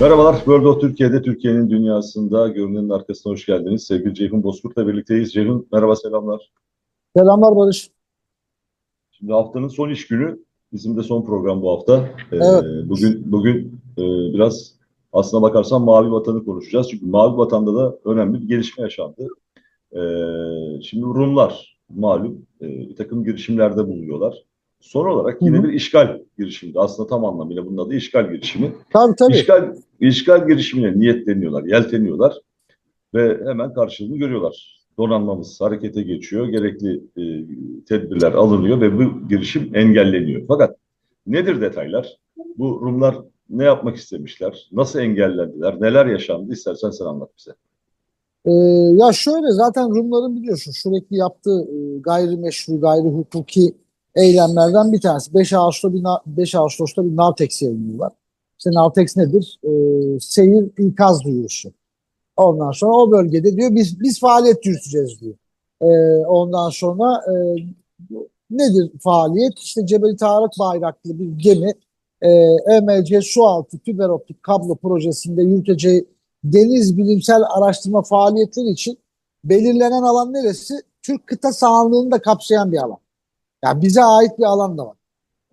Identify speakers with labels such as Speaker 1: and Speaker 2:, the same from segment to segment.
Speaker 1: Merhabalar, World of Türkiye'de, Türkiye'nin dünyasında görünenin arkasına hoş geldiniz. Sevgili Ceyhun Bozkurt'la birlikteyiz. Ceyhun, merhaba, selamlar.
Speaker 2: Selamlar Barış.
Speaker 1: Şimdi haftanın son iş günü, bizim de son program bu hafta. Ee,
Speaker 2: Evet.
Speaker 1: Bugün bugün e, biraz aslına bakarsan Mavi Vatan'ı konuşacağız. Çünkü Mavi Vatan'da da önemli bir gelişme yaşandı. Ee, şimdi Rumlar malum e, bir takım girişimlerde bulunuyorlar. Son olarak yine
Speaker 2: Hı hı.
Speaker 1: bir işgal girişimiydi. Aslında tam anlamıyla bunun adı işgal girişimi.
Speaker 2: Tabii tabii.
Speaker 1: İşgal, işgal girişimine niyetleniyorlar, yelteniyorlar ve hemen karşılığını görüyorlar. Donanmamız harekete geçiyor, gerekli e, tedbirler alınıyor ve bu girişim engelleniyor. Fakat nedir detaylar? Bu Rumlar ne yapmak istemişler? Nasıl engellediler? Neler yaşandı? İstersen sen anlat bize.
Speaker 2: Ee, ya şöyle zaten Rumların biliyorsun sürekli yaptığı e, gayrimeşru, gayri hukuki eylemlerden bir tanesi. 5 Ağustos'ta bir, na- 5 Ağustos'ta bir Navtex yayınlıyorlar. İşte Navtex nedir? Ee, seyir ikaz duyurusu. Ondan sonra o bölgede diyor biz biz faaliyet yürüteceğiz diyor. Ee, ondan sonra e, nedir faaliyet? İşte Cebeli Tarık bayraklı bir gemi e, EMC Sualtı Fiber Optik Kablo Projesi'nde yürüteceği deniz bilimsel araştırma faaliyetleri için belirlenen alan neresi? Türk kıta sahanlığını da kapsayan bir alan. Yani bize ait bir alan da var.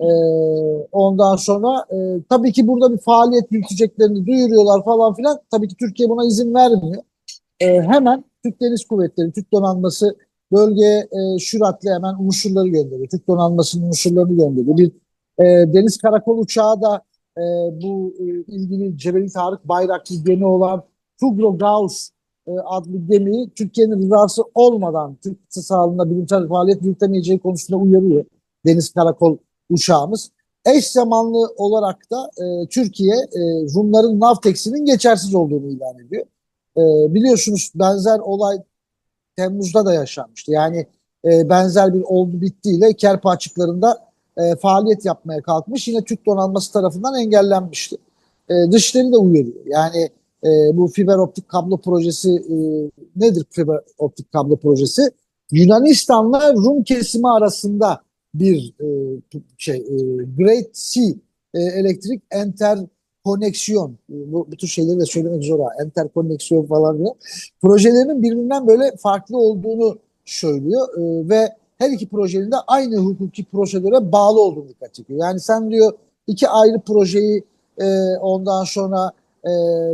Speaker 2: Ee, ondan sonra e, tabii ki burada bir faaliyet yürüteceklerini duyuruyorlar falan filan. Tabii ki Türkiye buna izin vermiyor. Ee, hemen Türk Deniz Kuvvetleri, Türk Donanması bölgeye e, süratle hemen unsurları gönderiyor. Türk Donanması'nın unsurlarını gönderiyor. Bir e, deniz karakol uçağı da e, bu e, ilgili Cebeli Tarık bayraklı gemi olan Fugro Gauss e, adlı gemiyi Türkiye'nin rızası olmadan Türk kıta sahalığında bilimsel faaliyet yürütemeyeceği konusunda uyarıyor deniz karakol uçağımız. Eş zamanlı olarak da e, Türkiye e, Rumların Navtex'inin geçersiz olduğunu ilan ediyor. E, biliyorsunuz benzer olay Temmuz'da da yaşanmıştı. Yani e, benzer bir oldu bittiyle Kerpa açıklarında e, faaliyet yapmaya kalkmış. Yine Türk donanması tarafından engellenmişti. E, dışları da uyarıyor. Yani e, bu fiber optik kablo projesi e, nedir fiber optik kablo projesi? Yunanistan'la Rum kesimi arasında bir e, şey e, Great Sea e, elektrik interkoneksiyon e, bu, bu tür şeyleri de söylemek zor ha interkoneksiyon falan diyor. Projelerinin birbirinden böyle farklı olduğunu söylüyor ve her iki projenin de aynı hukuki prosedüre bağlı olduğunu dikkat çekiyor. Yani sen diyor iki ayrı projeyi ondan sonra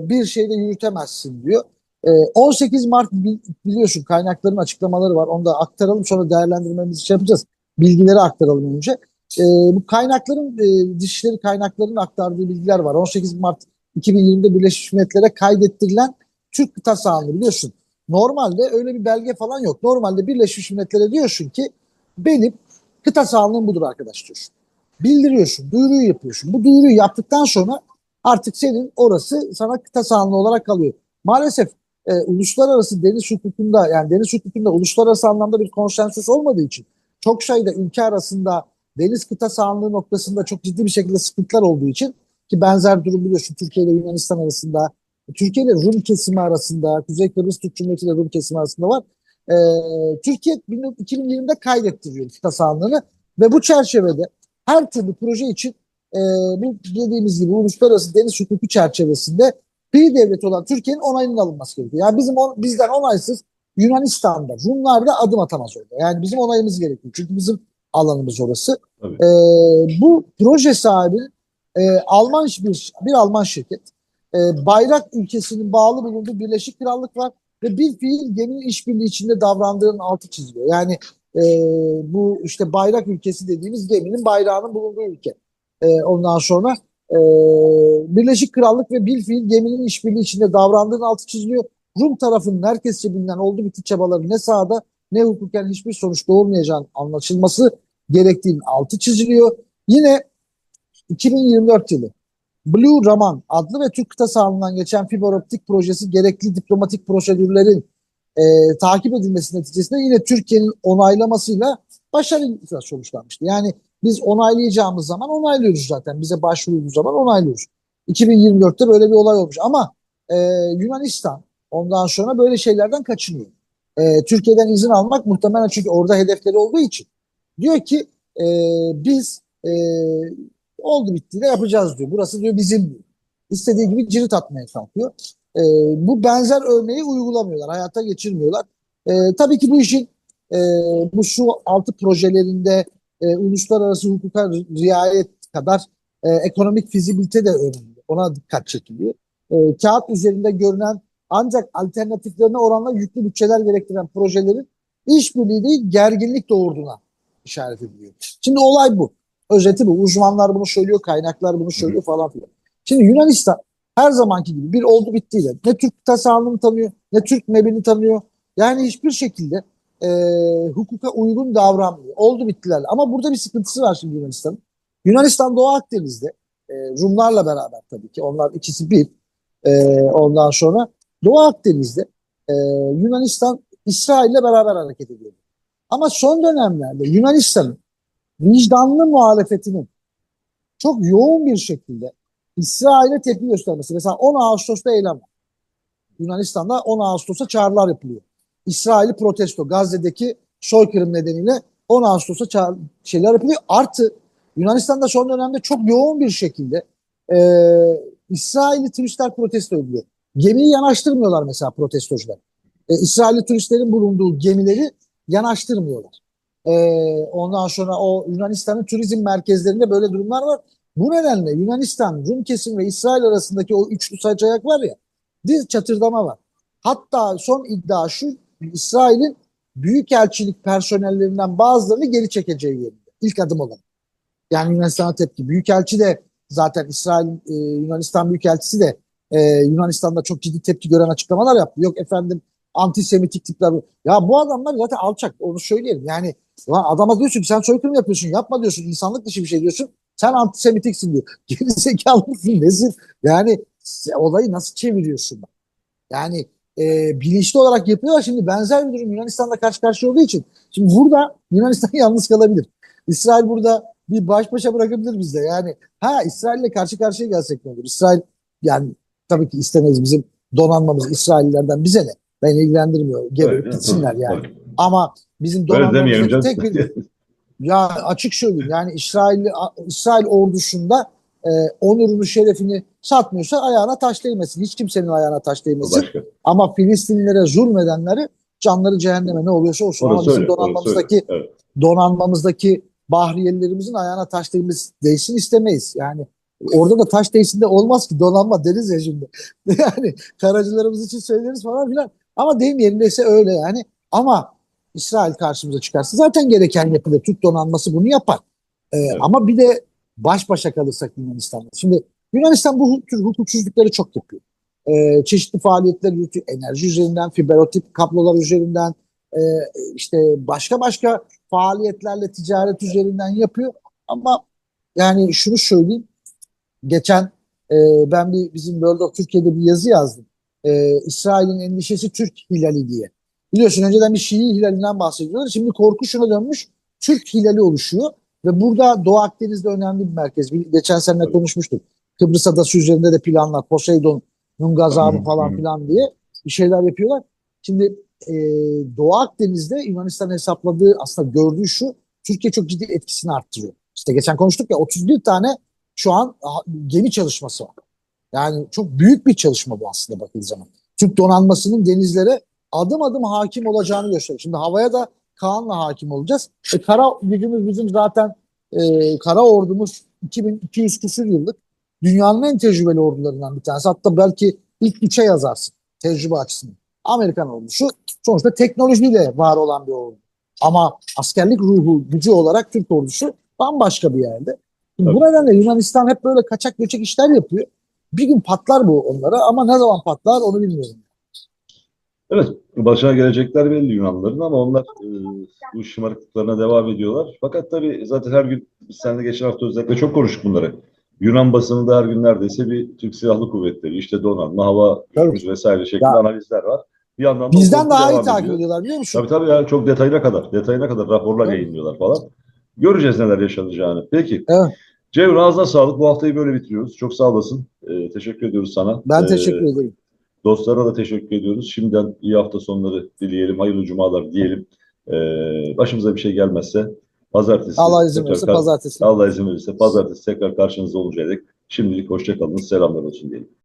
Speaker 2: bir şeyde yürütemezsin diyor. E, 18 Mart bi- biliyorsun kaynakların açıklamaları var. Onu da aktaralım sonra değerlendirmemizi şey yapacağız. Bilgileri aktaralım önce. E, bu kaynakların e, dışişleri kaynaklarının aktardığı bilgiler var. 18 Mart 2020'de Birleşmiş Milletler'e kaydettirilen Türk kıta sahanlığı biliyorsun. Normalde öyle bir belge falan yok. Normalde Birleşmiş Milletler'e diyorsun ki benim kıta sahanlığım budur arkadaş diyorsun. Bildiriyorsun, duyuruyu yapıyorsun. Bu duyuruyu yaptıktan sonra artık senin orası sana kıta sahanlığı olarak kalıyor. Maalesef e, uluslararası deniz hukukunda yani deniz hukukunda uluslararası anlamda bir konsensus olmadığı için çok sayıda ülke arasında deniz kıta sahanlığı noktasında çok ciddi bir şekilde sıkıntılar olduğu için ki benzer durum biliyorsun Türkiye ile Yunanistan arasında, Türkiye ile Rum kesimi arasında, Kuzey Kıbrıs Türk Cumhuriyeti ile Rum kesimi arasında var. Ee, Türkiye 2020'de kaydettiriyor kıta sahanlığını ve bu çerçevede her türlü proje için e, bu dediğimiz gibi uluslararası deniz hukuku çerçevesinde bir devlet olan Türkiye'nin onayının alınması gerekiyor. Yani bizim on- bizden onaysız Yunanistan'da, Rumlar da adım atamaz orada. Yani bizim onayımız gerekiyor. Çünkü bizim alanımız orası.
Speaker 1: Tabii.
Speaker 2: Ee, bu proje sahibi e, Alman bir, bir Alman şirket. E, bayrak ülkesinin bağlı bulunduğu Birleşik Krallık var ve bir fiil geminin işbirliği içinde davrandığının altı çiziliyor. Yani e, bu işte bayrak ülkesi dediğimiz geminin bayrağının bulunduğu ülke. E, ondan sonra e, Birleşik Krallık ve bir fiil geminin işbirliği içinde davrandığının altı çiziliyor. Rum tarafının herkesçe bilinen oldu bitti çabaları ne sahada ne hukuken hiçbir sonuç doğurmayacağının anlaşılması gerektiğinin altı çiziliyor. Yine 2024 yılı Blue Raman adlı ve Türk kıta sahanlığından geçen fiber optik projesi gerekli diplomatik prosedürlerin e, takip edilmesi neticesinde yine Türkiye'nin onaylamasıyla başarıyla sonuçlanmıştı. Yani biz onaylayacağımız zaman onaylıyoruz zaten. Bize başvurduğumuz zaman onaylıyoruz. 2024'te böyle bir olay olmuş ama e, Yunanistan ondan sonra böyle şeylerden kaçınıyor. E, Türkiye'den izin almak muhtemelen çünkü orada hedefleri olduğu için. Diyor ki e, biz e, oldu bitti de yapacağız diyor. Burası diyor bizim diyor. istediği gibi cirit atmaya kalkıyor. E, bu benzer örneği uygulamıyorlar, hayata geçirmiyorlar. E, tabii ki bu işin e, bu su altı projelerinde e, uluslararası hukuka riayet kadar e, ekonomik fizibilite de önemli. Ona dikkat çekiliyor. E, kağıt üzerinde görünen ancak alternatiflerine oranla yüklü bütçeler gerektiren projelerin işbirliği değil gerginlik doğurduğuna işaret ediliyor. Şimdi olay bu. Özeti bu. Uzmanlar bunu söylüyor, kaynaklar bunu söylüyor falan filan. Şimdi Yunanistan her zamanki gibi bir oldu bittiyle ne Türk tasarrufunu tanıyor, ne Türk MEB'ini tanıyor. Yani hiçbir şekilde e, hukuka uygun davranmıyor. Oldu bittilerle. Ama burada bir sıkıntısı var şimdi Yunanistan'ın. Yunanistan Doğu Akdeniz'de e, Rumlarla beraber tabii ki onlar ikisi bir. E, ondan sonra Doğu Akdeniz'de e, Yunanistan İsrail'le beraber hareket ediyor. Ama son dönemlerde Yunanistan'ın vicdanlı muhalefetinin çok yoğun bir şekilde İsrail'e tepki göstermesi. Mesela 10 Ağustos'ta eylem var. Yunanistan'da 10 Ağustos'a çağrılar yapılıyor. İsrail'i protesto, Gazze'deki soykırım nedeniyle 10 Ağustos'a çağrı, şeyler yapılıyor. Artı Yunanistan'da son dönemde çok yoğun bir şekilde e, İsrail'i turistler protesto ediyor. Gemiyi yanaştırmıyorlar mesela protestocular. E, İsrailli turistlerin bulunduğu gemileri yanaştırmıyorlar. E, ondan sonra o Yunanistan'ın turizm merkezlerinde böyle durumlar var. Bu nedenle Yunanistan, Rum kesim ve İsrail arasındaki o üçlü saç ayak var ya, bir çatırdama var. Hatta son iddia şu, İsrail'in büyükelçilik personellerinden bazılarını geri çekeceği yönünde. İlk adım olarak. Yani Yunanistan'a tepki. Büyükelçi de zaten İsrail, e, Yunanistan Büyükelçisi de e, Yunanistan'da çok ciddi tepki gören açıklamalar yaptı. Yok efendim antisemitik tipler. Ya bu adamlar zaten alçak. Onu söyleyelim. Yani lan adama diyorsun ki sen soykırım yapıyorsun. Yapma diyorsun. insanlık dışı bir şey diyorsun. Sen antisemitiksin diyor. Geri zekalı? Nesin? Yani olayı nasıl çeviriyorsun? Yani e, bilinçli olarak yapıyorlar. Şimdi benzer bir durum Yunanistan'da karşı karşıya olduğu için. Şimdi burada Yunanistan yalnız kalabilir. İsrail burada bir baş başa bırakabilir bizde. Yani ha İsrail'le karşı karşıya gelsek ne olur? İsrail yani tabii ki istemeyiz bizim donanmamız İsraillilerden bize ne? Beni ilgilendirmiyor. Geberip gitsinler yani.
Speaker 1: tabii.
Speaker 2: Ama bizim
Speaker 1: canım.
Speaker 2: tek bir ya açık söyleyeyim yani İsrail İsrail ordusunda e, onurunu şerefini satmıyorsa ayağına taş değmesin. Hiç kimsenin ayağına taş değmesin.
Speaker 1: Başka.
Speaker 2: Ama Filistinlilere zulmedenleri canları cehenneme ne oluyorsa olsun. Ama bizim
Speaker 1: öyle.
Speaker 2: Donanmamızdaki.
Speaker 1: Evet.
Speaker 2: donanmamızdaki bahriyelilerimizin ayağına taş değmesi, değsin istemeyiz. Yani orada da taş değsin de olmaz ki donanma deriz ya şimdi. yani karacılarımız için söyleriz falan filan. Ama deyim yerindeyse öyle yani. Ama İsrail karşımıza çıkarsa zaten gereken yapılır. Türk donanması bunu yapar. Ee, Ama bir de baş başa kalırsak Yunanistan'la. Şimdi Yunanistan bu tür hukuksuzlukları çok yapıyor. Ee, çeşitli faaliyetler yürütüyor. Enerji üzerinden, fiberotik kablolar üzerinden, e, işte başka başka faaliyetlerle ticaret üzerinden yapıyor. Ama yani şunu söyleyeyim. Geçen e, ben bir bizim World of Türkiye'de bir yazı yazdım. E, İsrail'in endişesi Türk hilali diye. Biliyorsun önceden bir Şii hilalinden bahsediyorlar. Şimdi korku şuna dönmüş. Türk hilali oluşuyor. Ve burada Doğu Akdeniz'de önemli bir merkez. Bir, geçen sene
Speaker 1: Evet.
Speaker 2: konuşmuştuk. Kıbrıs Adası üzerinde de planlar. Poseidon'un gazabı falan filan diye bir şeyler yapıyorlar. Şimdi e, Doğu Akdeniz'de Yunanistan hesapladığı aslında gördüğü şu Türkiye çok ciddi etkisini arttırıyor. İşte geçen konuştuk ya 31 tane şu an gemi çalışması var. Yani çok büyük bir çalışma bu aslında bakıldığı zaman. Türk donanmasının denizlere adım adım hakim olacağını gösteriyor. Şimdi havaya da Kaan'la hakim olacağız. E, kara gücümüz bizim zaten e, kara ordumuz 2200 küsür yıllık dünyanın en tecrübeli ordularından bir tanesi. Hatta belki ilk üçe yazarsın tecrübe açısından. Amerikan ordusu sonuçta teknolojiyle var olan bir ordu. Ama askerlik ruhu, gücü olarak Türk ordusu bambaşka bir yerde. Şimdi Bu nedenle Yunanistan hep böyle kaçak göçek işler yapıyor. Bir gün patlar bu onlara ama ne zaman patlar onu bilmiyorum.
Speaker 1: Evet, başına gelecekler belli Yunanlıların ama onlar e, bu şımarıklıklarına devam ediyorlar. Fakat tabii zaten her gün biz seninle geçen hafta özellikle çok konuştuk bunları. Yunan basınında her gün neredeyse bir Türk Silahlı Kuvvetleri, işte donanma, hava gücümüz vesaire şeklinde
Speaker 2: Ya.
Speaker 1: analizler var. Bir yandan da
Speaker 2: Bizden daha iyi takip
Speaker 1: ediyor.
Speaker 2: ediyorlar biliyor musun?
Speaker 1: Tabii tabii ya çok detayına kadar, detayına kadar raporlar
Speaker 2: Tabii.
Speaker 1: yayınlıyorlar falan. Göreceğiz neler yaşanacağını. Peki.
Speaker 2: Evet.
Speaker 1: Cevher ağzına sağlık. Bu haftayı böyle bitiriyoruz. Çok sağ olasın. Ee, teşekkür ediyoruz sana.
Speaker 2: Ben
Speaker 1: Ee,
Speaker 2: teşekkür ederim.
Speaker 1: Dostlara da teşekkür ediyoruz. Şimdiden iyi hafta sonları dileyelim. Hayırlı cumalar diyelim. Ee, başımıza bir şey gelmezse pazartesi
Speaker 2: Allah izin verirse pazartesi.
Speaker 1: Allah izin verirse pazartesi tekrar karşınızda olacak. Şimdilik hoşça kalın, selamlar olsun diyelim.